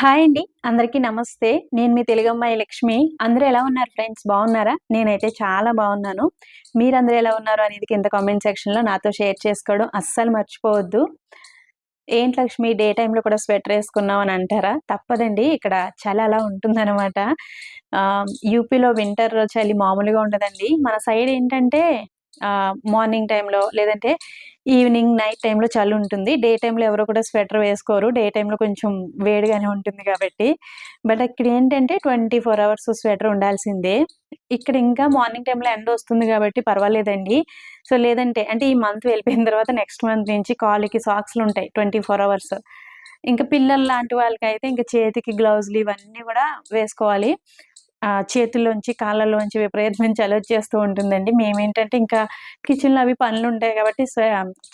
Hi అండి. అందరికీ నమస్తే. నేను మీ తెలుగమ్మాయి లక్ష్మి. అందరూ ఎలా ఉన్నారు ఫ్రెండ్స్? బాగున్నారా? నేనైతే చాలా బాగున్నాను. మీరందరూ ఎలా ఉన్నారు అనేది కింద కామెంట్ సెక్షన్లో నాతో షేర్ చేసుకోవడం అస్సలు మర్చిపోవద్దు. ఏంటి లక్ష్మి? డే టైంలో కూడా స్వెటర్ వేసుకున్నాం అని అంటారా? తప్పదండి. ఇక్కడ చలి అలా ఉంటుందన్నమాట. యూపీలో వింటర్ చలి మామూలుగా ఉండదండి. మన సైడ్ ఏంటంటే మార్నింగ్ టైంలో లేదంటే ఈవినింగ్ నైట్ టైంలో చలి ఉంటుంది. డే టైంలో ఎవరు కూడా స్వెటర్ వేసుకోరు. డే టైంలో కొంచెం వేడిగానే ఉంటుంది కాబట్టి. బట్ ఇక్కడ ఏంటంటే ట్వంటీ ఫోర్ అవర్స్ స్వెటర్ ఉండాల్సిందే. ఇక్కడ ఇంకా మార్నింగ్ టైంలో ఎండ వస్తుంది కాబట్టి పర్వాలేదండి. సో లేదంటే అంటే ఈ మంత్ వెళ్ళిపోయిన తర్వాత నెక్స్ట్ మంత్ నుంచి కాలుకి సాక్స్లు ఉంటాయి ట్వంటీ ఫోర్ అవర్స్. ఇంకా పిల్లలు లాంటి వాళ్ళకి అయితే ఇంకా చేతికి గ్లౌజులు ఇవన్నీ కూడా వేసుకోవాలి. చేతుల్లోంచి కాళ్ళలోంచి విపరీతమైన చలి వచ్చేస్తూ ఉంటుందండి. మేమేంటంటే ఇంకా కిచెన్లో అవి పనులు ఉంటాయి కాబట్టి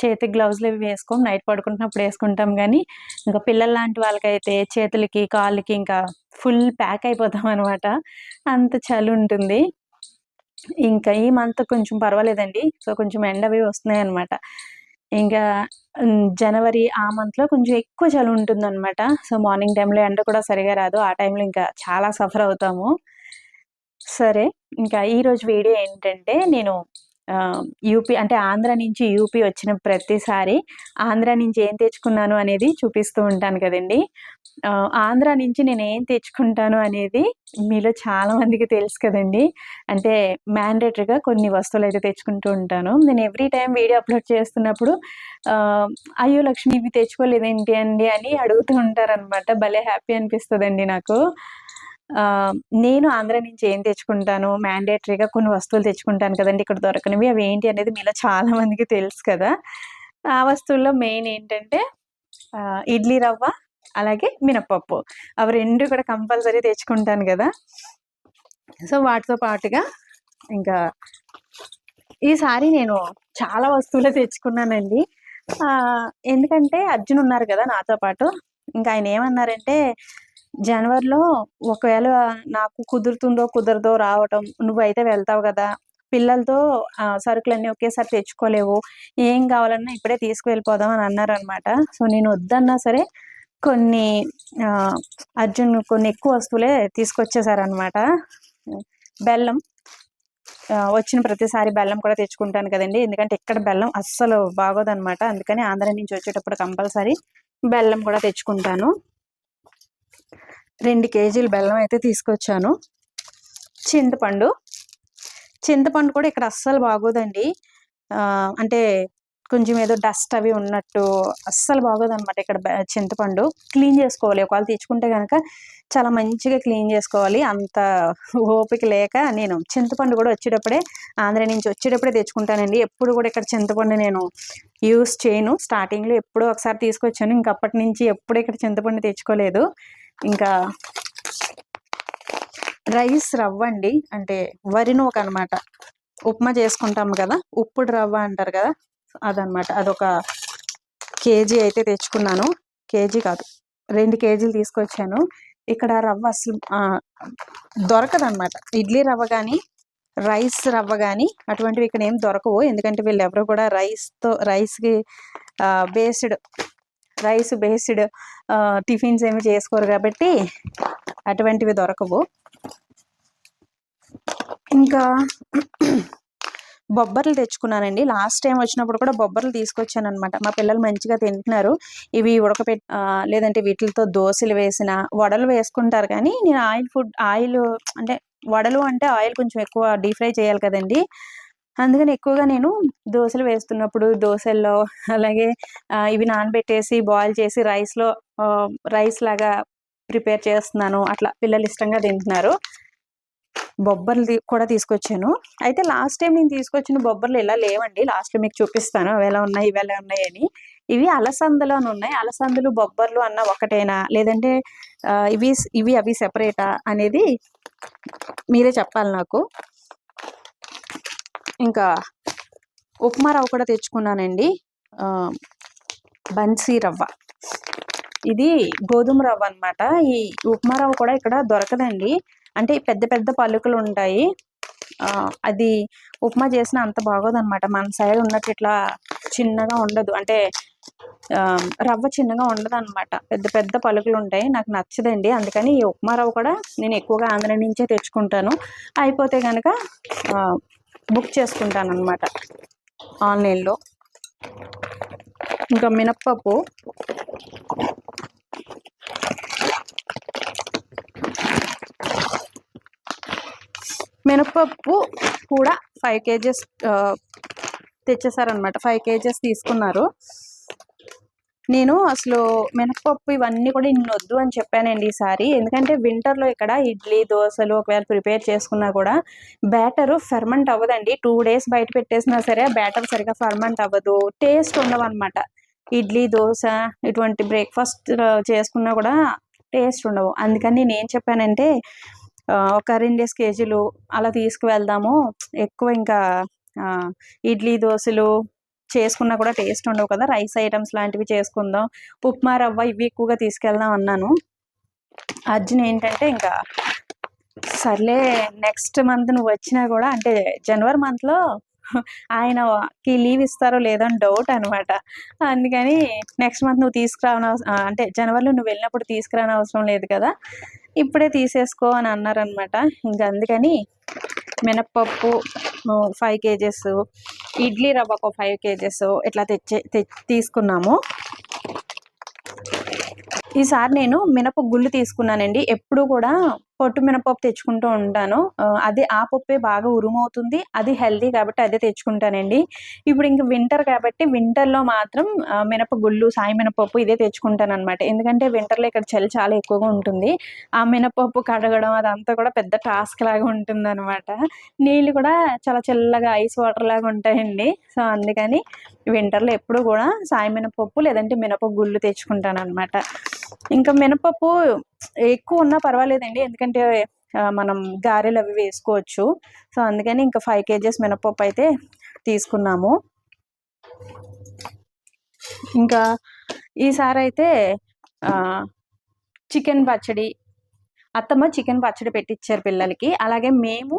చేతికి గ్లౌజులు అవి వేసుకోం. నైట్ పడుకుంటున్నప్పుడు వేసుకుంటాం కానీ ఇంకా పిల్లల లాంటి వాళ్ళకైతే చేతులకి కాళ్ళకి ఇంకా ఫుల్ ప్యాక్ అయిపోతాం అనమాట అంత చలి ఉంటుంది. ఇంకా ఈ మంత్ కొంచెం పర్వాలేదండి. సో కొంచెం ఎండ అవి వస్తున్నాయి అనమాట ఇంకా జనవరి ఆ మంత్లో కొంచెం ఎక్కువ చలి ఉంటుంది అనమాట సో మార్నింగ్ టైంలో ఎండ కూడా సరిగా రాదు. ఆ టైంలో ఇంకా చాలా సఫర్ అవుతాము. సరే. ఇంకా ఈరోజు వీడియో ఏంటంటే నేను యూపీ అంటే ఆంధ్ర నుంచి యూపీ వచ్చిన ప్రతిసారి ఆంధ్ర నుంచి ఏం తెచ్చుకున్నాను అనేది చూపిస్తూ ఉంటాను కదండి. ఆంధ్ర నుంచి నేను ఏం తెచ్చుకుంటాను అనేది మీలో చాలా మందికి తెలుసు కదండి. అంటే మ్యాండేటరీగా కొన్ని వస్తువులు అయితే తెచ్చుకుంటూ ఉంటాను. నేను ఎవ్రీ టైం వీడియో అప్లోడ్ చేస్తున్నప్పుడు అయ్యో లక్ష్మి ఇవి తెచ్చుకోలేదేంటి అండి అని అడుగుతూ ఉంటారనమాట భలే హ్యాపీ అనిపిస్తుందండి నాకు. నేను ఆంధ్ర నుంచి ఏం తెచ్చుకుంటాను? మ్యాండేటరీగా కొన్ని వస్తువులు తెచ్చుకుంటాను కదండి ఇక్కడ దొరకనివి. అవి ఏంటి అనేది మీలో చాలా మందికి తెలుసు కదా. ఆ వస్తువుల్లో మెయిన్ ఏంటంటే ఇడ్లీ రవ్వ అలాగే మినప్పప్పు. అవి రెండు కూడా కంపల్సరీ తెచ్చుకుంటాను కదా. సో వాటితో పాటుగా ఇంకా ఈసారి నేను చాలా వస్తువులు తెచ్చుకున్నానండి. ఎందుకంటే అర్జున్ ఉన్నారు కదా నాతో పాటు. ఇంకా ఆయన ఏమన్నారంటే జనవరిలో ఒకవేళ నాకు కుదురుతుందో కుదరదో రావటం నువ్వైతే వెళ్తావు కదా పిల్లలతో సరుకులన్నీ ఒకేసారి తెచ్చుకోలేవు ఏం కావాలన్నా ఇప్పుడే తీసుకువెళ్ళిపోదాం అని అన్నారనమాట. సో నేను వద్దన్నా సరే కొన్ని అర్జున్ కొన్ని ఎక్కువ వస్తువులే తీసుకొచ్చేసారనమాట. బెల్లం వచ్చిన ప్రతిసారి బెల్లం కూడా తెచ్చుకుంటాను కదండి. ఎందుకంటే ఇక్కడ బెల్లం అస్సలు బాగోదనమాట. అందుకని ఆంధ్ర నుంచి వచ్చేటప్పుడు కంపల్సరీ బెల్లం కూడా తెచ్చుకుంటాను. రెండు కేజీలు బెల్లం అయితే తీసుకొచ్చాను. చింతపండు. చింతపండు కూడా ఇక్కడ అస్సలు బాగోదండి. అంటే కొంచెం ఏదో డస్ట్ అవి ఉన్నట్టు అస్సలు బాగోదన్నమాట ఇక్కడ చింతపండు. క్లీన్ చేసుకోవాలి. ఒకవేళ తెచ్చుకుంటే కనుక చాలా మంచిగా క్లీన్ చేసుకోవాలి. అంత ఓపిక లేక నేను చింతపండు కూడా వచ్చేటప్పుడే ఆంధ్ర నుంచి వచ్చేటప్పుడే తెచ్చుకుంటానండి. ఎప్పుడు కూడా ఇక్కడ చింతపండు నేను యూస్ చేయను. స్టార్టింగ్లో ఎప్పుడో ఒకసారి తీసుకొచ్చాను. ఇంకప్పటి నుంచి ఎప్పుడు ఇక్కడ చింతపండు తెచ్చుకోలేదు. ఇంకా రైస్ రవ్వ అండి అంటే వరి నూక అనమాట ఉప్మా చేసుకుంటాం కదా ఉప్పుడు రవ్వ అంటారు కదా అదనమాట. అదొక కేజీ అయితే తెచ్చుకున్నాను. కేజీ కాదు రెండు కేజీలు తీసుకొచ్చాను. ఇక్కడ రవ్వ అసలు దొరకదనమాట. ఇడ్లీ రవ్వ కానీ రైస్ రవ్వ కానీ అటువంటివి ఇక్కడ ఏం దొరకవు. ఎందుకంటే వీళ్ళు ఎవరు కూడా రైస్తో రైస్కి బేస్డ్ రైస్ బేస్డ్ టిఫిన్స్ ఏమి చేసుకోరు కాబట్టి అటువంటివి దొరకవు. ఇంకా బొబ్బర్లు తెచ్చుకున్నానండి. లాస్ట్ టైం వచ్చినప్పుడు కూడా బొబ్బర్లు తీసుకొచ్చాను అనమాట మా పిల్లలు మంచిగా తింటున్నారు. ఇవి ఉడకపెట్ లేదంటే వీటితో దోశలు వేసిన వడలు వేసుకుంటారు కానీ నేను ఆయిల్ ఫుడ్ ఆయిల్ అంటే వడలు అంటే ఆయిల్ కొంచెం ఎక్కువ డీప్ ఫ్రై చేయాలి కదండి. అందుకని ఎక్కువగా నేను దోశలు వేస్తున్నప్పుడు దోశల్లో అలాగే ఇవి నానబెట్టేసి బాయిల్ చేసి రైస్లో రైస్ లాగా ప్రిపేర్ చేస్తున్నాను. అట్లా పిల్లలు ఇష్టంగా తింటున్నారు. బొబ్బర్లు కూడా తీసుకొచ్చాను. అయితే లాస్ట్ టైం నేను తీసుకొచ్చిన బొబ్బర్లు ఇలా లేవండి. లాస్ట్ మీకు చూపిస్తాను. అవి ఎలా ఉన్నాయి ఇవి ఎలా ఉన్నాయి అని. ఇవి అలసందలో ఉన్నాయి. అలసందలు బొబ్బర్లు అన్న ఒకటేనా? లేదంటే ఇవి ఇవి అవి సెపరేటా అనేది మీరే చెప్పాలి నాకు. ఇంకా ఉప్మా రవ్వ కూడా తెచ్చుకున్నానండి. బన్సీ రవ్వ. ఇది గోధుమ రవ్వ అనమాట ఈ ఉప్మా రవ్వ కూడా ఇక్కడ దొరకదండి. అంటే పెద్ద పెద్ద పలుకులు ఉంటాయి. అది ఉప్మా చేసిన అంత బాగోదన్నమాట. మన సైడ్ ఉన్నట్టు ఇట్లా చిన్నగా ఉండదు. అంటే రవ్వ చిన్నగా ఉండదు అనమాట పెద్ద పెద్ద పలుకులు ఉంటాయి. నాకు నచ్చదండి. అందుకని ఈ ఉప్మా రవ్వ కూడా నేను ఎక్కువగా ఆంధ్ర నుంచే తెచ్చుకుంటాను. అయిపోతే కనుక బుక్ చేసుకుంటాను అనమాట ఆన్లైన్లో. ఇంకా మినప్పప్పు. మినప్పప్పు కూడా ఫైవ్ కేజెస్ తెచ్చేసారనమాట ఫైవ్ కేజెస్ తీసుకున్నారు. నేను అసలు మినప్పప్పు ఇవన్నీ కూడా ఇన్ని వద్దు అని చెప్పానండి ఈసారి. ఎందుకంటే వింటర్లో ఇక్కడ ఇడ్లీ దోశలు ఒకవేళ ప్రిపేర్ చేసుకున్నా కూడా బ్యాటర్ ఫెర్మెంట్ అవ్వదండి. టూ డేస్ బయట పెట్టేసినా సరే బ్యాటర్ సరిగా ఫెర్మెంట్ అవ్వదు. టేస్ట్ ఉండవు అనమాట ఇడ్లీ దోశ ఇటువంటి బ్రేక్ఫాస్ట్ చేసుకున్నా కూడా టేస్ట్ ఉండవు. అందుకని నేను ఏం చెప్పానంటే ఒక ఒక రెండేసి కేజీలు అలా తీసుకువెళ్దాము. ఎక్కువ ఇంకా ఇడ్లీ దోశలు చేసుకున్నా కూడా టేస్ట్ ఉండవు కదా. రైస్ ఐటమ్స్ లాంటివి చేసుకుందాం. ఉప్మా రవ్వ ఇవి ఎక్కువగా తీసుకెళ్దాం అన్నాను. అర్జున్ ఏంటంటే ఇంకా సర్లే నెక్స్ట్ మంత్ నువ్వు వచ్చినా కూడా అంటే జనవరి మంత్లో ఆయనకి లీవ్ ఇస్తారో లేదో అని డౌట్ అనమాట అందుకని నెక్స్ట్ మంత్ నువ్వు తీసుకురావన అంటే జనవరిలో నువ్వు వెళ్ళినప్పుడు తీసుకురాని అవసరం లేదు కదా. ఇప్పుడే తీసేసుకో అని అన్నారనమాట ఇంకా అందుకని మినప్పప్పు ఫైవ్ కేజెస్ ఇడ్లీ రవ్వ ఒక ఫైవ్ కేజెస్ ఇట్లా తెచ్చే తె- తీసుకున్నాము. ఈసారి నేను మినప గుళ్ళు తీసుకున్నానండి. ఎప్పుడు కూడా పొట్టు మినపప్పు తెచ్చుకుంటూ ఉంటాను. అది ఆ పప్పే బాగా ఉరుమవుతుంది. అది హెల్దీ కాబట్టి అదే తెచ్చుకుంటానండి. ఇప్పుడు ఇంక వింటర్ కాబట్టి వింటర్లో మాత్రం మినపగుళ్ళు మినప గుళ్ళు సాయి మినపప్పు ఇదే తెచ్చుకుంటాను అనమాట ఎందుకంటే వింటర్లో ఇక్కడ చలి చాలా ఎక్కువగా ఉంటుంది. ఆ మినపప్పు కడగడం అదంతా కూడా పెద్ద టాస్క్ లాగా ఉంటుంది అనమాట నీళ్ళు కూడా చాలా చల్లగా ఐస్ వాటర్ లాగా ఉంటాయండి. సో అందుకని వింటర్లో ఎప్పుడు కూడా సాయి మినపప్పు లేదంటే మినపగుళ్ళు తెచ్చుకుంటాను అనమాట ఇంకా మినపప్పు ఎక్కువ ఉన్నా పర్వాలేదండి. ఎందుకంటే ఆ, మనం గారెలు అవి వేసుకోవచ్చు. సో అందుకని ఇంకా ఫైవ్ కేజెస్ మినపప్పు అయితే తీసుకున్నాము. ఇంకా ఈసారి అయితే చికెన్ పచ్చడి అత్తమ్మ చికెన్ పచ్చడి పెట్టించారు పిల్లలకి. అలాగే మేము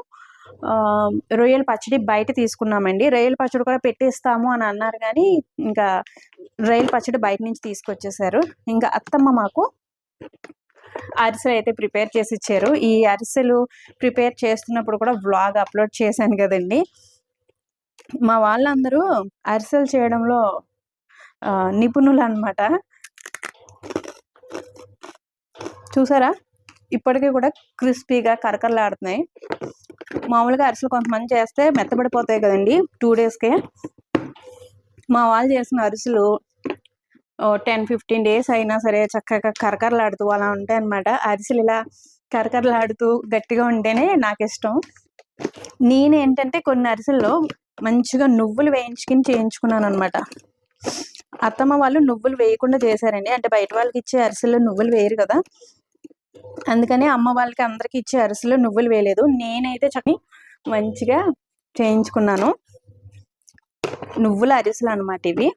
రొయ్యల పచ్చడి బయట తీసుకున్నామండి. రొయ్యల పచ్చడి కూడా పెట్టిస్తాము అని అన్నారు కానీ ఇంకా రొయ్యల పచ్చడి బయట నుంచి తీసుకొచ్చేసారు. ఇంకా అత్తమ్మ మాకు అరిసెలు అయితే ప్రిపేర్ చేసి ఇచ్చారు. ఈ అరిసెలు ప్రిపేర్ చేస్తున్నప్పుడు కూడా వ్లాగ్ అప్లోడ్ చేశాను కదండి. మా వాళ్ళందరూ అరిసెలు చేయడంలో నిపుణులు అనమాట చూసారా? ఇప్పటికీ కూడా క్రిస్పీగా కరకరలాడుతున్నాయి. మామూలుగా అరిసెలు కొంతమంది చేస్తే మెత్తబడిపోతాయి కదండి టూ డేస్కే. మా వాళ్ళు చేసిన అరిసెలు టెన్ ఫిఫ్టీన్ డేస్ అయినా సరే చక్కగా కరకరలాడుతూ అలా ఉంటాయి అనమాట అరిసెలు ఇలా కరకరలాడుతూ గట్టిగా ఉంటేనే నాకు ఇష్టం. నేను ఏంటంటే కొన్ని అరిసెల్లో మంచిగా నువ్వులు వేయించుకుని చేయించుకున్నాను అనమాట అత్తమ్మ వాళ్ళు నువ్వులు వేయకుండా చేశారండి. అంటే బయట వాళ్ళకి ఇచ్చే అరిసెల్లో నువ్వులు వేయరు కదా. అందుకని అమ్మ వాళ్ళకి అందరికి ఇచ్చే అరిసెలు నువ్వులు వేయలేదు. నేనైతే చక్కని మంచిగా చేయించుకున్నాను. నువ్వుల అరిసెలు అనమాట ఇవి.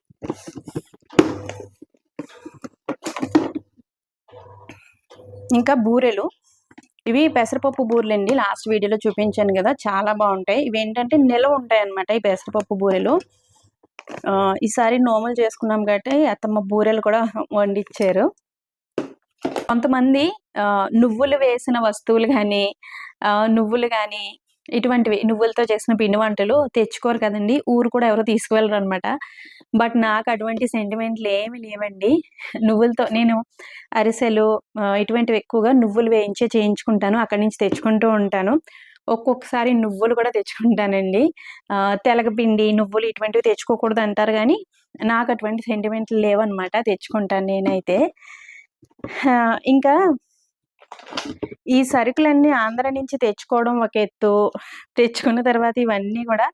ఇంకా బూరెలు. ఇవి పెసరపప్పు బూరెలు అండి లాస్ట్ వీడియోలో చూపించాను కదా చాలా బాగుంటాయి. ఇవి ఏంటంటే నిలవ ఉంటాయి అన్నమాట ఈ పెసరపప్పు బూరెలు. ఆ, ఈసారి నోములు చేసుకున్నాం కాబట్టి అత్తమ్మ బూరెలు కూడా వండిచ్చారు. కొంతమంది ఆ, నువ్వులు వేసిన వస్తువులు కానీ నువ్వులు కానీ ఇటువంటివి నువ్వులతో చేసిన పిండి వంటలు తెచ్చుకోరు కదండి. ఊరు కూడా ఎవరు తీసుకువెళ్ళరు అనమాట బట్ నాకు అటువంటి సెంటిమెంట్లు ఏమి లేవండి. నువ్వులతో నేను అరిసెలు ఇటువంటివి ఎక్కువగా నువ్వులు వేయించే చేయించుకుంటాను. అక్కడి నుంచి తెచ్చుకుంటూ ఉంటాను. ఒక్కొక్కసారి నువ్వులు కూడా తెచ్చుకుంటానండి. తెలగపిండి నువ్వులు ఇటువంటివి తెచ్చుకోకూడదు అంటారు కానీ నాకు అటువంటి సెంటిమెంట్లు లేవన్నమాట. తెచ్చుకుంటాను నేనైతే. ఇంకా ఈ సరుకులన్నీ ఆంధ్ర నుంచి తెచ్చుకోవడం ఒక ఎత్తు. తెచ్చుకున్న తర్వాత ఇవన్నీ కూడా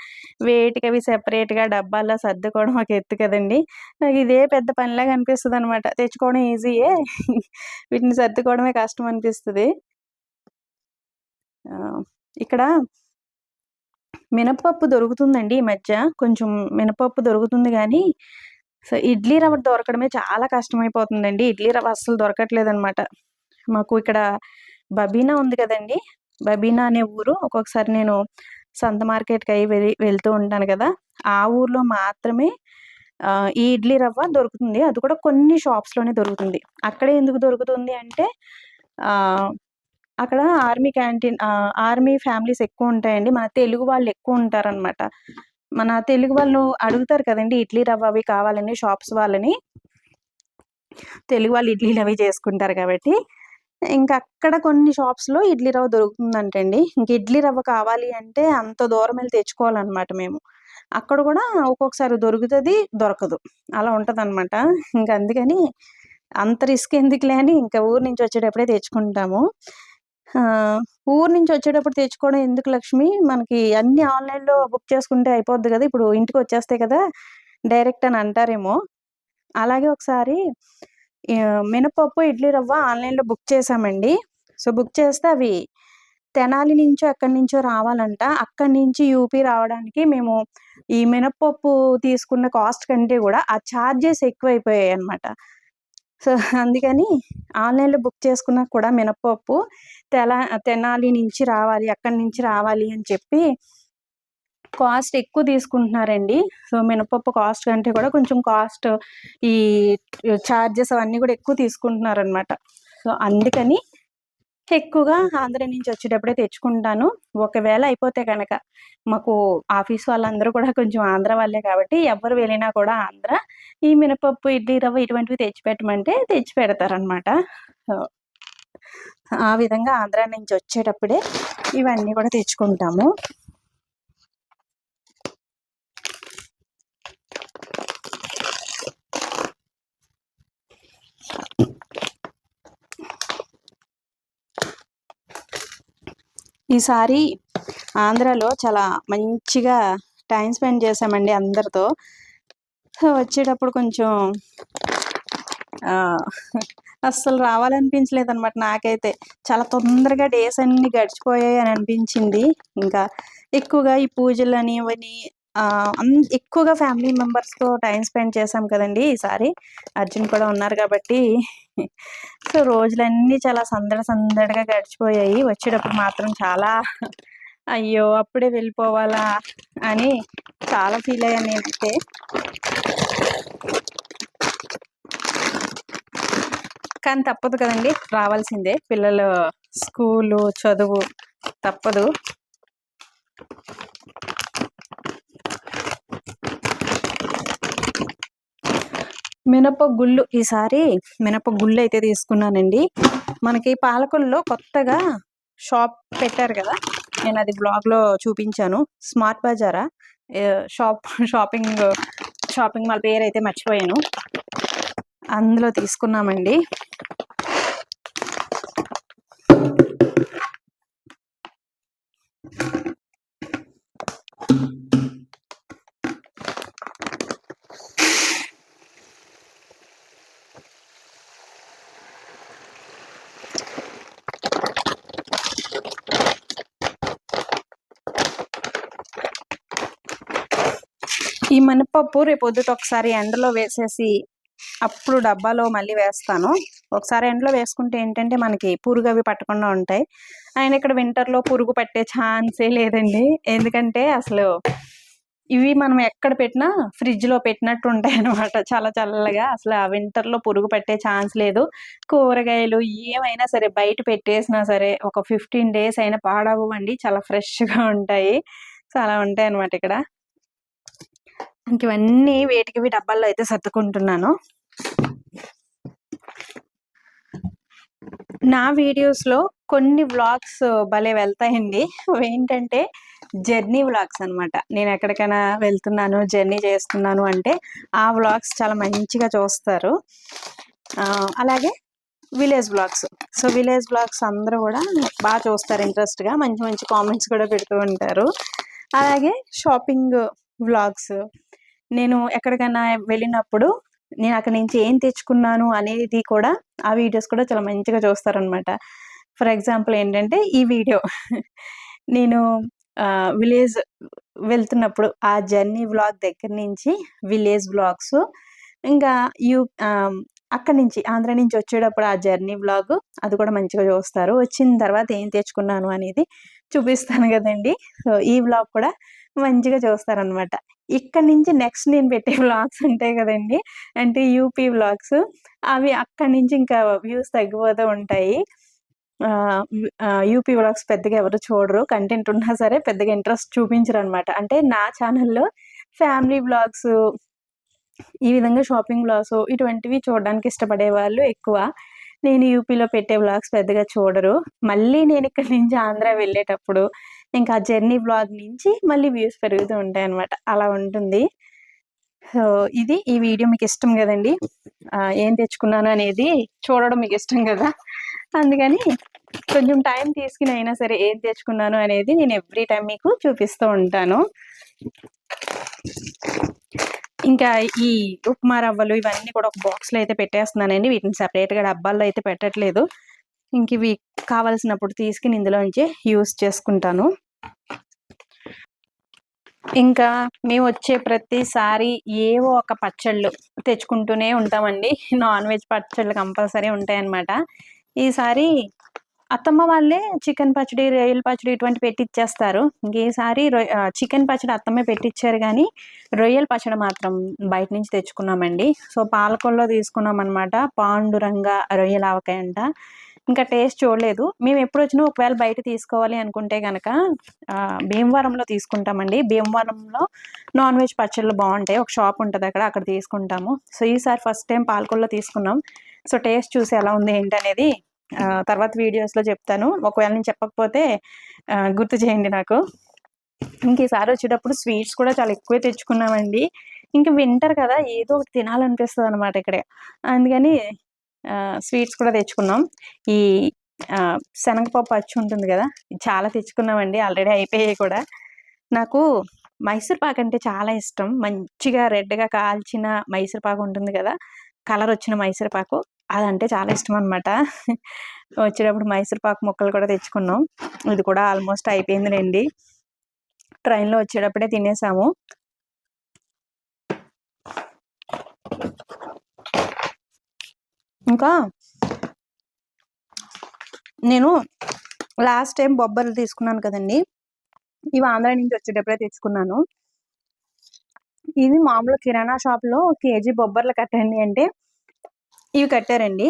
వేటికి అవి సెపరేట్గా డబ్బాల్లో సర్దుకోవడం ఒక ఎత్తు కదండి. నాకు ఇదే పెద్ద పనిలాగా అనిపిస్తుంది అనమాట తెచ్చుకోవడం ఈజీయే వీటిని సర్దుకోవడమే కష్టం అనిపిస్తుంది. ఇక్కడ మినపప్పు దొరుకుతుందండి ఈ మధ్య. కొంచెం మినపప్పు దొరుకుతుంది కానీ సో ఇడ్లీ రవ్వ దొరకడమే చాలా కష్టమైపోతుందండి. ఇడ్లీ రవ్వ అస్సలు దొరకట్లేదు అనమాట మాకు ఇక్కడ బబీనా ఉంది కదండి. బబీనా అనే ఊరు. ఒక్కొక్కసారి నేను సంత మార్కెట్కి అయి వెళ్ళి వెళ్తూ ఉంటాను కదా. ఆ ఊర్లో మాత్రమే ఈ ఇడ్లీ రవ్వ దొరుకుతుంది. అది కూడా కొన్ని షాప్స్లోనే దొరుకుతుంది. అక్కడే ఎందుకు దొరుకుతుంది అంటే అక్కడ ఆర్మీ క్యాంటీన్ ఆర్మీ ఫ్యామిలీస్ ఎక్కువ ఉంటాయండి. మన తెలుగు వాళ్ళు ఎక్కువ ఉంటారనమాట మన తెలుగు వాళ్ళు అడుగుతారు కదండి ఇడ్లీ రవ్వ అవి కావాలని షాప్స్ వాళ్ళని. తెలుగు వాళ్ళు ఇడ్లీలు అవి చేసుకుంటారు కాబట్టి. ఇంకా అక్కడ కొన్ని షాప్స్లో ఇడ్లీ రవ్వ దొరుకుతుందంటండి. ఇంక ఇడ్లీ రవ్వ కావాలి అంటే అంత దూరం వెళ్ళి తెచ్చుకోవాలన్నమాట మేము. అక్కడ కూడా ఒక్కొక్కసారి దొరుకుతుంది దొరకదు. అలా ఉంటుంది అనమాట ఇంకా అందుకని అంత రిస్క్ ఎందుకులే అని ఇంకా ఊరు నుంచి వచ్చేటప్పుడే తెచ్చుకుంటాము. ఊరు నుంచి వచ్చేటప్పుడు తెచ్చుకోవడం ఎందుకు లక్ష్మి? మనకి అన్ని ఆన్లైన్లో బుక్ చేసుకుంటే అయిపోద్ది కదా ఇప్పుడు ఇంటికి వచ్చేస్తాయి కదా డైరెక్ట్ అని అంటారేమో. అలాగే ఒకసారి మినపప్పు ఇడ్లీ రవ్వ ఆన్లైన్లో బుక్ చేసామండి సో బుక్ చేస్తే అవి తెనాలి నుంచో ఎక్కడి నుంచో రావాలంట. అక్కడి నుంచి యూపీ రావడానికి మేము ఈ మినపప్పు తీసుకున్న కాస్ట్ కంటే కూడా ఆ ఛార్జెస్ ఎక్కువైపోయాయి అనమాట సో అందుకని ఆన్లైన్లో బుక్ చేసుకున్నా కూడా మినపప్పు తెలా తెనాలి నుంచి రావాలి అక్కడి నుంచి రావాలి అని చెప్పి కాస్ట్ ఎక్కువ తీసుకుంటున్నారండి. సో మినపప్పు కాస్ట్ కంటే కూడా కొంచెం కాస్ట్ ఈ ఛార్జెస్ అవన్నీ కూడా ఎక్కువ తీసుకుంటున్నారు అనమాట సో అందుకని ఎక్కువగా ఆంధ్ర నుంచి వచ్చేటప్పుడే తెచ్చుకుంటాను. ఒకవేళ అయిపోతే కనుక మాకు ఆఫీస్ వాళ్ళందరూ కూడా కొంచెం ఆంధ్ర వాళ్ళే కాబట్టి ఎవరు వెళ్ళినా కూడా ఆంధ్ర ఈ మినపప్పు ఇడ్లీ రవ్వ ఇటువంటివి తెచ్చి పెట్టమంటే తెచ్చి పెడతారనమాట ఆ విధంగా ఆంధ్ర నుంచి వచ్చేటప్పుడే ఇవన్నీ కూడా తెచ్చుకుంటాము. ఈసారి ఆంధ్రాలో చాలా మంచిగా టైం స్పెండ్ చేసామండి అందరితో. సో వచ్చేటప్పుడు కొంచెం అస్సలు రావాలనిపించలేదు అనమాట నాకైతే. చాలా తొందరగా డేస్ అన్ని గడిచిపోయాయి అని అనిపించింది. ఇంకా ఎక్కువగా ఈ పూజలని ఇవన్నీ ఎక్కువగా ఫ్యామిలీ మెంబర్స్తో టైం స్పెండ్ చేసాం కదండి ఈసారి అర్జున్ కూడా ఉన్నారు కాబట్టి. సో రోజులన్నీ చాలా సందడి సందడిగా గడిచిపోయాయి. వచ్చేటప్పుడు మాత్రం చాలా అయ్యో అప్పుడే వెళ్ళిపోవాలా అని చాలా ఫీల్ అయ్యాను నేనైతే. కానీ తప్పదు కదండి రావాల్సిందే. పిల్లలు స్కూలు చదువు తప్పదు. మినపగుళ్ళు ఈసారి మినపగుళ్ళు అయితే తీసుకున్నానండి. మనకి పాలకొల్లో కొత్తగా షాప్ పెట్టారు కదా. నేను అది బ్లాగ్లో చూపించాను. స్మార్ట్ బజారా? షాప్ షాపింగ్ షాపింగ్ మాల్ పేరు అయితే మర్చిపోయాను. అందులో తీసుకున్నామండి. ఈ మినపప్పు రేపు పొద్దుట ఒకసారి ఎండలో వేసేసి అప్పుడు డబ్బాలో మళ్ళీ వేస్తాను. ఒకసారి ఎండలో వేసుకుంటే ఏంటంటే మనకి పురుగు అవి పట్టకుండా ఉంటాయి. ఆయన ఇక్కడ వింటర్లో పురుగు పట్టే ఛాన్సే లేదండి. ఎందుకంటే అసలు ఇవి మనం ఎక్కడ పెట్టినా ఫ్రిడ్జ్లో పెట్టినట్టు ఉంటాయి అనమాట చాలా చల్లగా అసలు ఆ వింటర్లో పురుగు పట్టే ఛాన్స్ లేదు. కూరగాయలు ఏమైనా సరే బయట పెట్టేసినా సరే ఒక ఫిఫ్టీన్ డేస్ అయినా పాడవ్వండి. చాలా ఫ్రెష్గా ఉంటాయి. చాలా ఉంటాయి అనమాట ఇక్కడ. ఇంకా ఇవన్నీ వేటికి డబ్బాల్లో అయితే సర్దుకుంటున్నాను. నా వీడియోస్లో కొన్ని వ్లాగ్స్ భలే వెళ్తాయండి. అవి ఏంటంటే జర్నీ వ్లాగ్స్ అన్నమాట. నేను ఎక్కడికైనా వెళ్తున్నాను జర్నీ చేస్తున్నాను అంటే ఆ వ్లాగ్స్ చాలా మంచిగా చూస్తారు. అలాగే village vlogs so village vlogs అందరూ కూడా బాగా చూస్తారు ఇంట్రెస్ట్గా. మంచి మంచి కామెంట్స్ కూడా పెడుతూ ఉంటారు. అలాగే షాపింగ్ వ్లాగ్స్. నేను ఎక్కడికైనా వెళ్ళినప్పుడు నేను అక్కడి నుంచి ఏం తెచ్చుకున్నాను అనేది కూడా ఆ వీడియోస్ కూడా చాలా మంచిగా చూస్తారనమాట. ఫర్ ఎగ్జాంపుల్ ఏంటంటే ఈ వీడియో. నేను విలేజ్ వెళ్తున్నప్పుడు ఆ జర్నీ వ్లాగ్ దగ్గర నుంచి విలేజ్ వ్లాగ్స్ ఇంకా యూ అక్కడి నుంచి ఆంధ్ర నుంచి వచ్చేటప్పుడు ఆ జర్నీ వ్లాగ్ అది కూడా మంచిగా చూస్తారు. వచ్చిన తర్వాత ఏం తెచ్చుకున్నాను అనేది చూపిస్తాను కదండి. సో ఈ వ్లాగ్ కూడా మంచిగా చూస్తారనమాట. ఇక్కడ నుంచి నెక్స్ట్ నేను పెట్టే వ్లాగ్స్ ఉంటాయి కదండి. అంటే యూపీ వ్లాగ్స్ అవి అక్కడి నుంచి ఇంకా వ్యూస్ తగ్గిపోతూ ఉంటాయి. యూపీ వ్లాగ్స్ పెద్దగా ఎవరు చూడరు. కంటెంట్ ఉన్నా సరే పెద్దగా ఇంట్రెస్ట్ చూపించరు అనమాట అంటే నా ఛానల్లో ఫ్యామిలీ వ్లాగ్స్ ఈ విధంగా షాపింగ్ వ్లాగ్స్ ఇటువంటివి చూడడానికి ఇష్టపడే వాళ్ళు ఎక్కువ. నేను యూపీలో పెట్టే వ్లాగ్స్ పెద్దగా చూడరు. మళ్ళీ నేను ఇక్కడ నుంచి ఆంధ్ర వెళ్ళేటప్పుడు ఇంకా జర్నీ బ్లాగ్ నుంచి మళ్ళీ వ్యూస్ పెరుగుతూ ఉంటాయి అనమాట అలా ఉంటుంది. సో ఇది ఈ వీడియో మీకు ఇష్టం కదండి? ఏం తెచ్చుకున్నాను అనేది చూడడం మీకు ఇష్టం కదా? అందుకని కొంచెం టైం తీసుకుని అయినా సరే ఏం తెచ్చుకున్నాను అనేది నేను ఎవ్రీ టైం మీకు చూపిస్తూ ఉంటాను. ఇంకా ఈ ఉప్మా రవ్వలు ఇవన్నీ కూడా ఒక బాక్స్లో అయితే పెట్టేస్తున్నానండి. వీటిని సపరేట్గా డబ్బాల్లో అయితే పెట్టట్లేదు. ఇంక ఇవి కావలసినప్పుడు తీసుకుని ఇందులోంచి యూస్ చేసుకుంటాను. ఇంకా మేము వచ్చే ప్రతిసారి ఏవో ఒక పచ్చళ్ళు తెచ్చుకుంటూనే ఉంటామండి. నాన్ వెజ్ పచ్చళ్ళు కంపల్సరీ ఉంటాయన్నమాట. ఈసారి అత్తమ్మ వాళ్ళే చికెన్ పచ్చడి రొయ్యల పచ్చడి ఇటువంటి పెట్టిచ్చేస్తారు. ఈసారి చికెన్ పచ్చడి అత్తమ్మే పెట్టిచ్చారు కానీ రొయ్యల పచ్చడి మాత్రం బయట నుంచి తెచ్చుకున్నామండి. సో పాలకొల్లో తీసుకున్నాం అనమాట పాండురంగ రొయ్యల ఆవకాయ అంట ఇంకా టేస్ట్ చూడలేదు. మేము ఎప్పుడు వచ్చినా ఒకవేళ బయట తీసుకోవాలి అనుకుంటే కనుక భీమవరంలో తీసుకుంటామండి. భీమవరంలో నాన్ వెజ్ పచ్చళ్ళు బాగుంటాయి. ఒక షాప్ ఉంటుంది అక్కడ అక్కడ తీసుకుంటాము. సో ఈసారి ఫస్ట్ టైం పాల్కొల్లో తీసుకున్నాం. సో టేస్ట్ చూసి ఎలా ఉంది ఏంటి అనేది తర్వాత వీడియోస్లో చెప్తాను. ఒకవేళ నేను చెప్పకపోతే గుర్తు చేయండి నాకు. ఇంక ఈసారి వచ్చేటప్పుడు స్వీట్స్ కూడా చాలా ఎక్కువే తెచ్చుకున్నామండి. ఇంక వింటర్ కదా ఏదో ఒకటి తినాలనిపిస్తుంది అనమాట ఇక్కడ. అందుకని స్వీట్స్ కూడా తెచ్చుకున్నాం. ఈ శనగపప్పు అచ్చి ఉంటుంది కదా చాలా తెచ్చుకున్నామండి ఆల్రెడీ అయిపోయాయి కూడా. నాకు మైసూర్ పాక్ అంటే చాలా ఇష్టం. మంచిగా రెడ్గా కాల్చిన మైసూర్ పాకు ఉంటుంది కదా కలర్ వచ్చిన మైసూర్ పాకు అదంటే చాలా ఇష్టం అనమాట వచ్చేటప్పుడు మైసూర్ పాకు ముక్కలు కూడా తెచ్చుకున్నాం. ఇది కూడా ఆల్మోస్ట్ అయిపోయిందిలేండి. ట్రైన్లో వచ్చేటప్పుడే తినేసాము. ఇంకా నేను లాస్ట్ టైం బొబ్బర్లు తీసుకున్నాను కదండి. ఇవి ఆంధ్ర నుంచి వచ్చేటప్పుడే తెచ్చుకున్నాను. ఇది మామూలు కిరాణా షాప్లో కేజీ బొబ్బర్లు కట్టండి అంటే ఇవి కట్టారండి.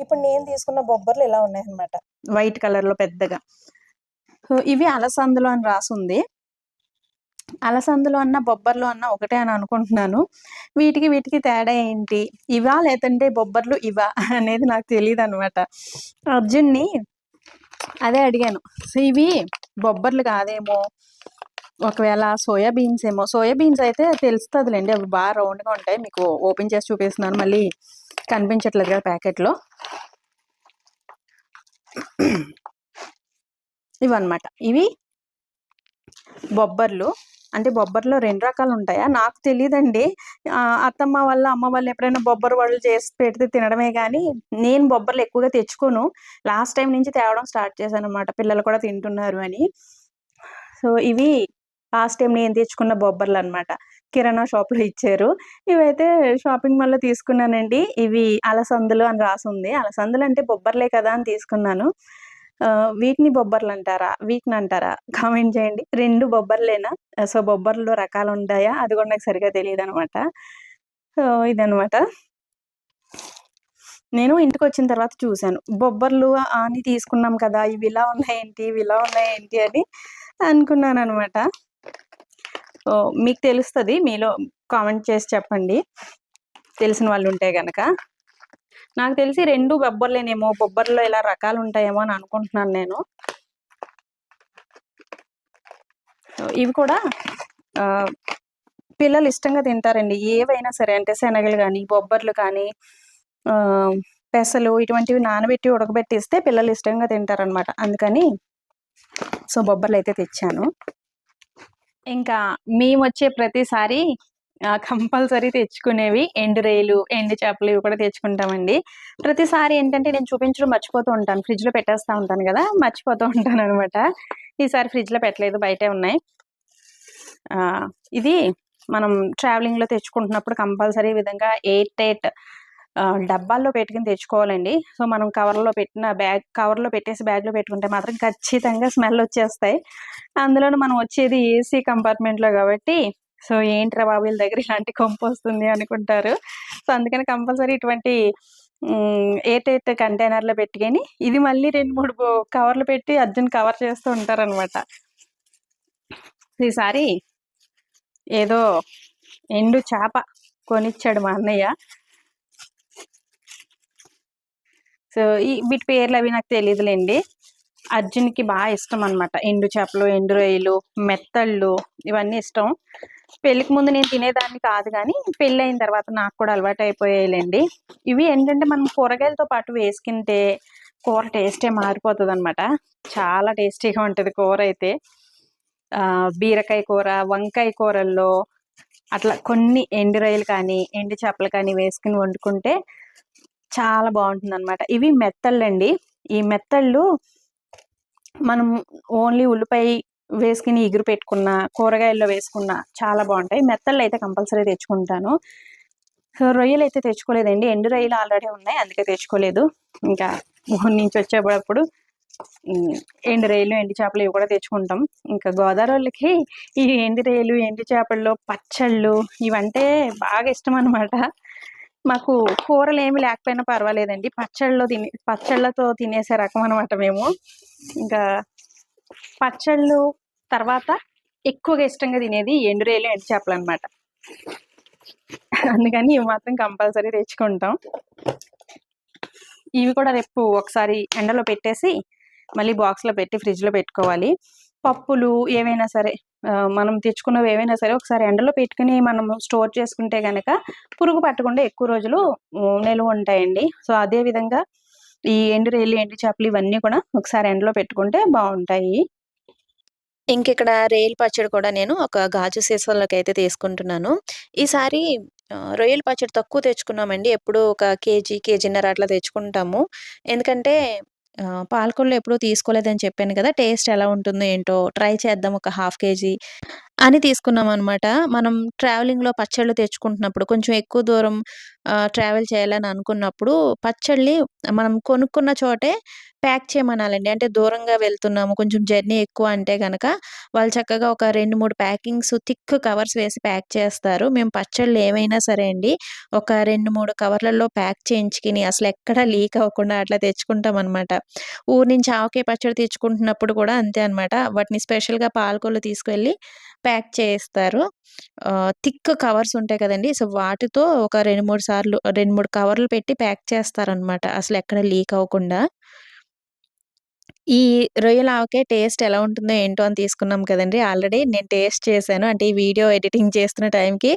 ఇప్పుడు నేను తీసుకున్న బొబ్బర్లు ఇలా ఉన్నాయన్నమాట. వైట్ కలర్లో పెద్దగా. సో ఇవి అలసందులు అని రాసుంది. అలసందులు అన్న బొబ్బర్లు అన్న ఒకటే అని అనుకుంటున్నాను. వీటికి వీటికి తేడా ఏంటి? ఇవా లేదంటే బొబ్బర్లు ఇవా అనేది నాకు తెలియదు అనమాట అర్జున్ని అదే అడిగాను. సో ఇవి బొబ్బర్లు కాదేమో? ఒకవేళ సోయా బీన్స్ ఏమో? సోయా బీన్స్ అయితే తెలుస్తుందిలేండి అవి బాగా రౌండ్గా ఉంటాయి. మీకు ఓపెన్ చేసి చూపిస్తున్నాను మళ్ళీ కనిపించట్లేదు కదా ప్యాకెట్లో. ఇవన్నమాట. ఇవి బొబ్బర్లు. అంటే బొబ్బర్లో రెండు రకాలు ఉంటాయా నాకు తెలియదండి అత్తమ్మ వాళ్ళ అమ్మ వాళ్ళు ఎప్పుడైనా బొబ్బర్ వాళ్ళు చేసి పెడితే తినడమే కానీ నేను బొబ్బర్లు ఎక్కువగా తెచ్చుకోను. లాస్ట్ టైం నుంచి తేవడం స్టార్ట్ చేశాను అనమాట పిల్లలు కూడా తింటున్నారు అని. సో ఇవి లాస్ట్ టైం నేను తెచ్చుకున్న బొబ్బర్లు అనమాట కిరాణా షాప్లో ఇచ్చారు. ఇవైతే షాపింగ్ మాల్లో తీసుకున్నానండి. ఇవి అలసందులు అని రాసి ఉంది అలసందులు అంటే బొబ్బర్లే కదా అని తీసుకున్నాను. వీటిని బొబ్బర్లు అంటారా వీటిని అంటారా కామెంట్ చేయండి. రెండు బొబ్బర్లేనా? సో బొబ్బర్లో రకాలు ఉంటాయా అది కూడా నాకు సరిగా తెలియదు అనమాట సో ఇదనమాట. నేను ఇంటికి వచ్చిన తర్వాత చూశాను. బొబ్బర్లు అని తీసుకున్నాం కదా ఇవి ఇలా ఉన్నాయేంటి? ఇవి ఇలా ఉన్నాయేంటి? అని అనుకున్నాను అనమాట మీకు తెలుస్తుంది. మీలో కామెంట్ చేసి చెప్పండి. తెలిసిన వాళ్ళు ఉంటే కనుక నాకు తెలిసి రెండు బొబ్బర్లేనేమో బొబ్బర్లో ఇలా రకాలు ఉంటాయేమో అని అనుకుంటున్నాను నేను. ఇవి కూడా పిల్లలు ఇష్టంగా తింటారండి. ఏవైనా సరే అంటే శనగలు కానీ బొబ్బర్లు కానీ పెసలు ఇటువంటివి నానబెట్టి ఉడకబెట్టి ఇస్తే పిల్లలు ఇష్టంగా తింటారనమాట అందుకని సో బొబ్బర్లు అయితే తెచ్చాను. ఇంకా మేము వచ్చే ప్రతిసారి కంపల్సరీ తెచ్చుకునేవి. ఎండు రేలు ఎండు చేపలు ఇవి కూడా తెచ్చుకుంటామండి. ప్రతిసారి ఏంటంటే నేను చూపించడం మర్చిపోతూ ఉంటాను. ఫ్రిడ్జ్లో పెట్టేస్తూ ఉంటాను కదా మర్చిపోతూ ఉంటాను అనమాట. ఈసారి ఫ్రిడ్జ్లో పెట్టలేదు బయటే ఉన్నాయి. ఇది మనం ట్రావెలింగ్లో తెచ్చుకుంటున్నప్పుడు కంపల్సరీ విధంగా ఎయిట్ ఎయిట్ డబ్బాల్లో పెట్టుకుని తెచ్చుకోవాలండి. సో మనం కవర్లో పెట్టిన బ్యాగ్ కవర్లో పెట్టేసి బ్యాగ్లో పెట్టుకుంటే మాత్రం ఖచ్చితంగా స్మెల్ వచ్చేస్తాయి. అందులోనూ మనం వచ్చేది ఏసీ కంపార్ట్మెంట్లో కాబట్టి సో ఏంట్రా బాబు వీళ్ళ దగ్గర ఇలాంటి కొంపు వస్తుంది అనుకుంటారు. సో అందుకని కంపల్సరీ ఇటువంటి ఏటైతే కంటైనర్లో పెట్టుకొని ఇది మళ్ళీ రెండు మూడు కవర్లు పెట్టి అర్జున్ కవర్ చేస్తూ ఉంటారనమాట ఈసారి ఏదో ఎండు చేప కొనిచ్చాడు మా అన్నయ్య. సో ఈ వీటి పేర్లు అవి నాకు తెలియదులేండి అర్జున్కి బాగా ఇష్టం అనమాట ఎండు చేపలు ఎండు రొయ్యలు మెత్తళ్ళు ఇవన్నీ ఇష్టం. పెళ్ళికి ముందు నేను తినేదాన్ని కాదు కానీ పెళ్ళి అయిన తర్వాత నాకు కూడా అలవాటు అయిపోయాయిలేండి. ఇవి ఏంటంటే మనం కూరగాయలతో పాటు వేసుకుంటే కూర టేస్టే మారిపోతుంది అనమాట చాలా టేస్టీగా ఉంటుంది కూర అయితే. ఆ, బీరకాయ కూర వంకాయ కూరల్లో అట్లా కొన్ని ఎండు రొయ్యలు కానీ ఎండు చేపలు కానీ వేసుకుని వండుకుంటే చాలా బాగుంటుంది అనమాట ఇవి మెత్తళ్ళండి. ఈ మెత్తళ్ళు మనం ఓన్లీ ఉల్లిపాయ వేసుకుని ఎగురు పెట్టుకున్న కూరగాయల్లో వేసుకున్న చాలా బాగుంటాయి. మెత్తళ్ళు అయితే కంపల్సరీ తెచ్చుకుంటాను. రొయ్యలు అయితే తెచ్చుకోలేదండి. ఎండు రొయ్యలు ఆల్రెడీ ఉన్నాయి. అందుకే తెచ్చుకోలేదు. ఇంకా ఊరి నుంచి వచ్చేటప్పుడు ఎండు రొయ్యలు ఎండు చేపలు ఇవి కూడా తెచ్చుకుంటాం. ఇంకా గోదావరి వాళ్ళకి ఈ ఎండు రొయ్యలు ఎండు చేపల్లో పచ్చళ్ళు ఇవంటే బాగా ఇష్టం అనమాట మాకు కూరలు ఏమి లేకపోయినా పర్వాలేదండి. పచ్చళ్ళలో తిని పచ్చళ్ళతో తినేసే రకం అనమాట మేము. ఇంకా పచ్చళ్ళు తర్వాత ఎక్కువగా ఇష్టంగా తినేది ఎండురేలు ఎండు చేపలు అనమాట అందుకని ఇవి మాత్రం కంపల్సరీ తెచ్చుకుంటాం. ఇవి కూడా రేపు ఒకసారి ఎండలో పెట్టేసి మళ్ళీ బాక్స్లో పెట్టి ఫ్రిడ్జ్లో పెట్టుకోవాలి. పప్పులు ఏవైనా సరే మనం తెచ్చుకున్నవి ఏవైనా సరే ఒకసారి ఎండలో పెట్టుకుని మనం స్టోర్ చేసుకుంటే కనుక పురుగు పట్టకుండా ఎక్కువ రోజులు నిలువ నిల్వ ఉంటాయండి. సో అదే విధంగా ఈ ఎండు రేలు ఎండు చేపలు ఇవన్నీ కూడా ఒకసారి ఎండలో పెట్టుకుంటే బాగుంటాయి. ఇంక ఇక్కడ రొయ్యల పచ్చడి కూడా నేను ఒక గాజు సీసాలోకి అయితే తీసుకుంటున్నాను. ఈసారి రొయ్యల పచ్చడి తక్కువ తెచ్చుకున్నామండి. ఎప్పుడూ ఒక కేజీ, కేజీన్నర అట్లా తెచ్చుకుంటాము. ఎందుకంటే పాలకొల్లు ఎప్పుడూ తీసుకోలేదని చెప్పాను కదా! టేస్ట్ ఎలా ఉంటుందో ఏంటో ట్రై చేద్దాం ఒక హాఫ్ కేజీ అని తీసుకున్నాం అనమాట మనం ట్రావెలింగ్‌లో పచ్చళ్ళు తెచ్చుకుంటున్నప్పుడు కొంచెం ఎక్కువ దూరం ట్రావెల్ చేయాలని అనుకున్నప్పుడు పచ్చళ్ళని మనం కొనుక్కున్న చోటే ప్యాక్ చేయమనాలండి. అంటే దూరంగా వెళ్తున్నాము కొంచెం జర్నీ ఎక్కువ అంటే కనుక వాళ్ళు చక్కగా ఒక 2, 3 ప్యాకింగ్స్ థిక్ కవర్స్ వేసి ప్యాక్ చేస్తారు. మేము పచ్చళ్ళు ఏవైనా సరే అండి ఒక 2, 3 కవర్లలో ప్యాక్ చేయించుకొని ఎక్కడ లీక్ అవ్వకుండా అట్లా తెచ్చుకుంటాం అనమాట ఊరి నుంచి ఆవకాయ పచ్చడి తెచ్చుకుంటున్నప్పుడు కూడా అంతే అనమాట. వాటిని స్పెషల్‌గా పాలకొల్లు తీసుకెళ్ళి ప్యాక్ చేస్తారు థిక్ కవర్స్ ఉంటాయి కదండి సో, వాటితో ఒక 2, 3 సార్లు 2, 3 కవర్లు పెట్టి ప్యాక్ చేస్తారనమాట. ఎక్కడ లీక్ అవ్వకుండా. ఈ రొయ్యల ఆవకాయ టేస్ట్ ఎలా ఉంటుందో ఏంటో అని తీసుకున్నాం కదండి ఆల్రెడీ నేను టేస్ట్ చేశాను. అంటే ఈ వీడియో ఎడిటింగ్ చేస్తున్న టైంకి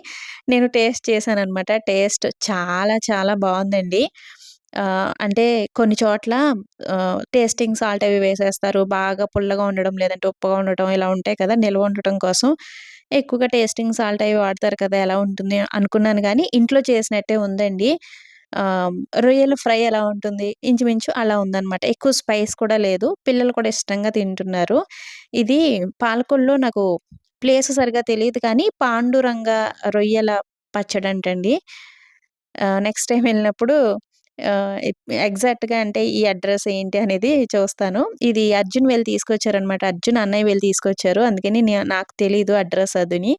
నేను టేస్ట్ చేశాను అనమాట టేస్ట్ చాలా చాలా బాగుందండి అంటే కొన్ని చోట్ల టేస్టింగ్ సాల్ట్ అవి వేసేస్తారు. బాగా పుల్లగా ఉండడం, లేదంటే ఉప్పుగా ఉండటం ఇలా ఉంటాయి కదా! నిల్వ ఉండటం కోసం ఎక్కువగా టేస్టింగ్ సాల్ట్ అవి వాడతారు కదా! ఎలా ఉంటుంది అనుకున్నాను కానీ ఇంట్లో చేసినట్టే ఉందండి. రొయ్యల ఫ్రై ఎలా ఉంటుంది? ఇంచుమించు అలా ఉందన్నమాట ఎక్కువ స్పైస్ కూడా లేదు. పిల్లలు కూడా ఇష్టంగా తింటున్నారు. ఇది పాలకొల్లో నాకు ప్లేస్ సరిగ్గా తెలియదు కానీ పాండురంగ రొయ్యల పచ్చడి అంటండి నెక్స్ట్ టైం వెళ్ళినప్పుడు ఎగ్జాక్ట్‌గా అంటే ఈ అడ్రస్ ఏంటి అనేది చూస్తాను. ఇది అర్జున్ వెళ్ళి తీసుకొచ్చారనమాట. అర్జున్, అన్నయ్య వెళ్ళి తీసుకొచ్చారు. అందుకని నాకు తెలీదు అడ్రస్ అదని.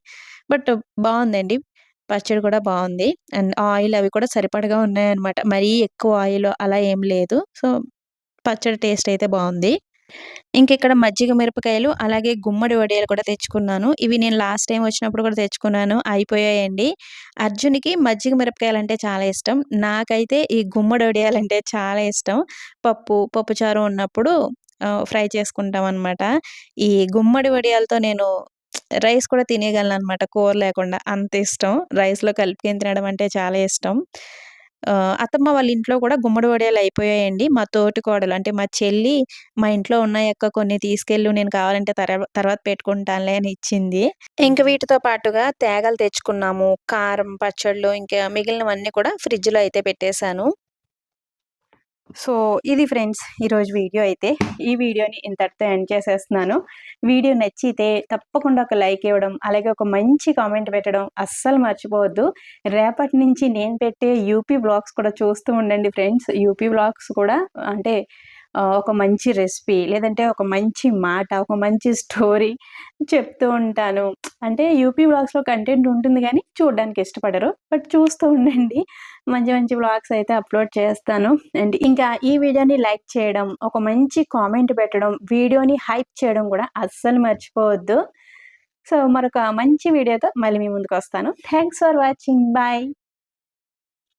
బట్ బాగుందండి పచ్చడి కూడా బాగుంది అండ్ ఆయిల్ అవి కూడా సరిపడగా ఉన్నాయన్నమాట. మరీ ఎక్కువ ఆయిల్ అలా ఏం లేదు. సో, పచ్చడి టేస్ట్ అయితే బాగుంది ఇంకెక్కడ మజ్జిగ మిరపకాయలు, అలాగే గుమ్మడి వడియాలు కూడా తెచ్చుకున్నాను. ఇవి నేను లాస్ట్ టైం వచ్చినప్పుడు కూడా తెచ్చుకున్నాను. అయిపోయాయండి. అర్జున్‌కి మజ్జిగ మిరపకాయలు అంటే చాలా ఇష్టం. నాకైతే ఈ గుమ్మడి వడియాలు అంటే చాలా ఇష్టం. పప్పు, పప్పుచారు ఉన్నప్పుడు ఫ్రై చేసుకుంటాం అనమాట ఈ గుమ్మడి వడియాలతో నేను రైస్ కూడా తినేయగలను అనమాట కూర లేకుండా. అంత ఇష్టం. రైస్‌లో కలుపుకొని తినడం అంటే చాలా ఇష్టం. అత్తమ్మ వాళ్ళ ఇంట్లో కూడా గుమ్మడి వడియాలు అయిపోయాయండి. మా తోటికోడలు అంటే మా చెల్లి మా ఇంట్లో ఉన్నాయక్క కొన్ని తీసుకెళ్ళు నేను కావాలంటే తర్వాత తర్వాత పెట్టుకుంటానులే అని ఇచ్చింది. ఇంకా వీటితో పాటుగా తేగలు తెచ్చుకున్నాము. కారం, పచ్చళ్ళు ఇంకా మిగిలినవన్నీ కూడా ఫ్రిడ్జ్‌లో అయితే పెట్టేశాను. సో ఇది ఫ్రెండ్స్ ఈరోజు వీడియో అయితే. ఈ వీడియోని ఇంతటితో ఎండ్ చేసేస్తున్నాను. వీడియో నచ్చితే తప్పకుండా ఒక లైక్ ఇవ్వడం అలాగే ఒక మంచి కామెంట్ పెట్టడం అస్సలు మర్చిపోవద్దు. రేపటి నుంచి నేను పెట్టే యూపీ బ్లాగ్స్ కూడా చూస్తూ ఉండండి ఫ్రెండ్స్. యూపీ బ్లాగ్స్ కూడా అంటే ఒక మంచి రెసిపీ లేదంటే ఒక మంచి మాట ఒక మంచి స్టోరీ చెప్తూ ఉంటాను. అంటే యూపీ బ్లాగ్స్లో కంటెంట్ ఉంటుంది కానీ చూడడానికి ఇష్టపడరు. బట్ చూస్తూ ఉండండి. మంచి మంచి బ్లాగ్స్ అయితే అప్లోడ్ చేస్తాను. అండ్ ఇంకా ఈ వీడియోని లైక్ చేయడం ఒక మంచి కామెంట్ పెట్టడం వీడియోని హైప్ చేయడం కూడా అస్సలు మర్చిపోవద్దు. సో మరొక మంచి వీడియోతో మళ్ళీ మీ ముందుకు వస్తాను. Thanks for watching. బాయ్.